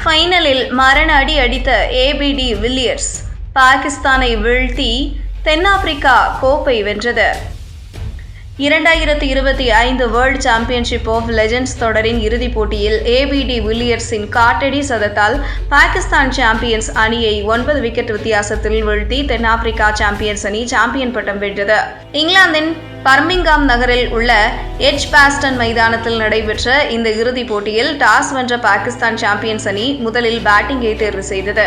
ஃபைனலில் மரண அடி அடித்த ஏபிடி வில்லியர்ஸ் பாகிஸ்தானை வீழ்த்தி தென்னாப்பிரிக்கா கோப்பை வென்றது. இரண்டாயிரத்தி இருபத்தி ஐந்து வேர்ல்ட் சாம்பியன்ஷிப் ஆஃப் லெஜெண்ட்ஸ் தொடரின் இறுதிப் போட்டியில் ஏபிடி வில்லியர்ஸின் காட்டடி சதத்தால் பாகிஸ்தான் சாம்பியன்ஸ் அணியை ஒன்பது விக்கெட் வித்தியாசத்தில் வீழ்த்தி தென்னாப்பிரிக்கா சாம்பியன்ஸ் அணி சாம்பியன் பட்டம் வென்றது. இங்கிலாந்தின் பர்மிங்காம் நகரில் உள்ள எட்ஜ் பாஸ்டன் மைதானத்தில் நடைபெற்ற இந்த இறுதிப் போட்டியில் டாஸ் வென்ற பாகிஸ்தான் சாம்பியன்ஸ் அணி முதலில் பேட்டிங்கை தேர்வு செய்தது.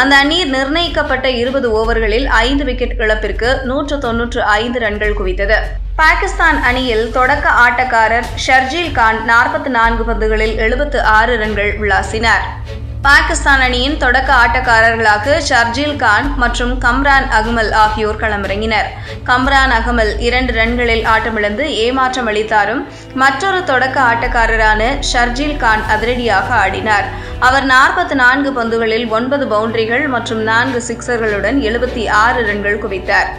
அந்த அணி நிர்ணயிக்கப்பட்ட இருபது ஓவர்களில் ஐந்து விக்கெட் இழப்பிற்கு நூற்று தொன்னூற்று ஐந்து ரன்கள் குவித்தது. பாகிஸ்தான் அணியில் தொடக்க ஆட்டக்காரர் ஷர்ஜீல் கான் நாற்பத்தி நான்கு பந்துகளில் எழுபத்து ஆறு ரன்கள் விளாசினார் பாகிஸ்தான் அணியின் தொடக்க ஆட்டக்காரர்களாக ஷர்ஜீல் கான் மற்றும் கம்ரான் அகமல் ஆகியோர் களமிறங்கினர். கம்ரான் அகமல் இரண்டு ரன்களில் ஆட்டமிழந்து ஏமாற்றம் அளித்தாரும் மற்றொரு தொடக்க ஆட்டக்காரரான ஷர்ஜீல் கான் அதிரடியாக ஆடினார். அவர் நாற்பத்தி நான்கு பந்துகளில் ஒன்பது பவுண்டரிகள் மற்றும் நான்கு சிக்சர்களுடன் எழுபத்தி ஆறு ரன்கள் குவித்தார்.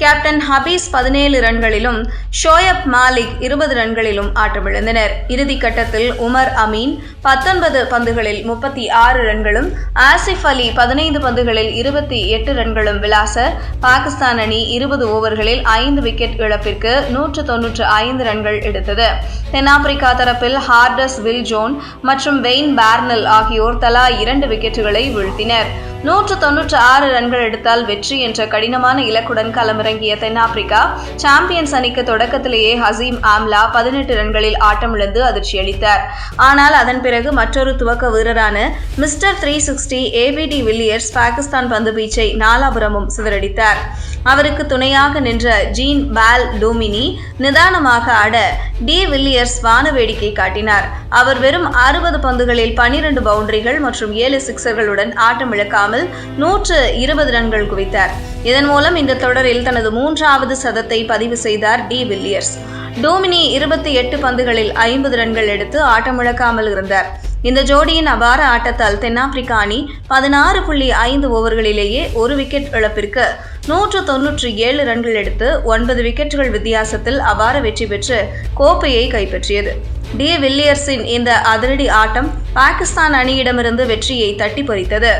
கேப்டன் ஹபீஸ் பதினேழு ரன்களிலும் ஷோயப் மாலிக் இருபது ரன்களிலும் ஆட்டமிழந்தனர் இறுதிக் கட்டத்தில் உமர் அமீன் பத்தொன்பது பந்துகளில் முப்பத்தி ஆறு ரன்களும் ஆசிஃப் அலி பதினைந்து பந்துகளில் இருபத்தி எட்டு ரன்களும் விளாச பாகிஸ்தான் அணி இருபது ஓவர்களில் ஐந்து விக்கெட் இழப்பிற்கு நூற்று தொன்னூற்று ஐந்து ரன்கள் எடுத்தது. தென்னாப்பிரிக்கா தரப்பில் ஹார்டஸ் வில் ஜோன் மற்றும் வெயின் பார்னல் ஆகியோர் தலா இரண்டு விக்கெட்டுகளை வீழ்த்தினர். நூற்று தொன்னூற்று ஆறு ரன்கள் எடுத்தால் வெற்றி என்ற கடினமான இலக்குடன் களமிறங்கிய தென்னாப்பிரிக்கா சாம்பியன்ஸ் அணிக்கு தொடக்கத்திலேயே ஹசீம் ஆம்லா பதினெட்டு ரன்களில் ஆட்டமிழந்து அதிர்ச்சியளித்தார். ஆனால் அதன் பிறகு மற்றொரு துவக்க வீரரான mister three sixty ABD Villiers Pakistan பந்து வீச்சை நாலாபுரமும் சிதறடித்தார். அவருக்கு துணையாக நின்ற ஜீன் பால் டோமினி நிதானமாக ஆட டி வில்லியர்ஸ் வான வேடிக்கை காட்டினார். அவர் வெறும் அறுபது பந்துகளில் பனிரெண்டு பவுண்டரிகள் மற்றும் ஏழு சிக்சர்களுடன் ஆட்டமிழக்காமல் நூற்று இருபது ரன்கள் குவித்தார். இதன் மூலம் இந்த தொடரில் தனது மூன்றாவது சதத்தை பதிவு செய்தார் டி வில்லியர்ஸ். டோமினி இருபத்தி எட்டு பந்துகளில் ஐம்பது ரன்கள் எடுத்து ஆட்டமிழக்காமல் இருந்தார். இந்த ஜோடியின் அபார ஆட்டத்தால் தென்னாப்பிரிக்கா அணி பதினாறு புள்ளி ஐந்து ஓவர்களிலேயே ஒரு விக்கெட் இழப்பிற்கு நூற்று தொன்னூற்றி ஏழு ரன்கள் எடுத்து ஒன்பது விக்கெட்டுகள் வித்தியாசத்தில் அபார வெற்றி பெற்று கோப்பையை கைப்பற்றியது. டி. வில்லியர்ஸின் இந்த அதிரடி ஆட்டம் பாகிஸ்தான் அணியிடமிருந்து வெற்றியை தட்டி பறித்தது.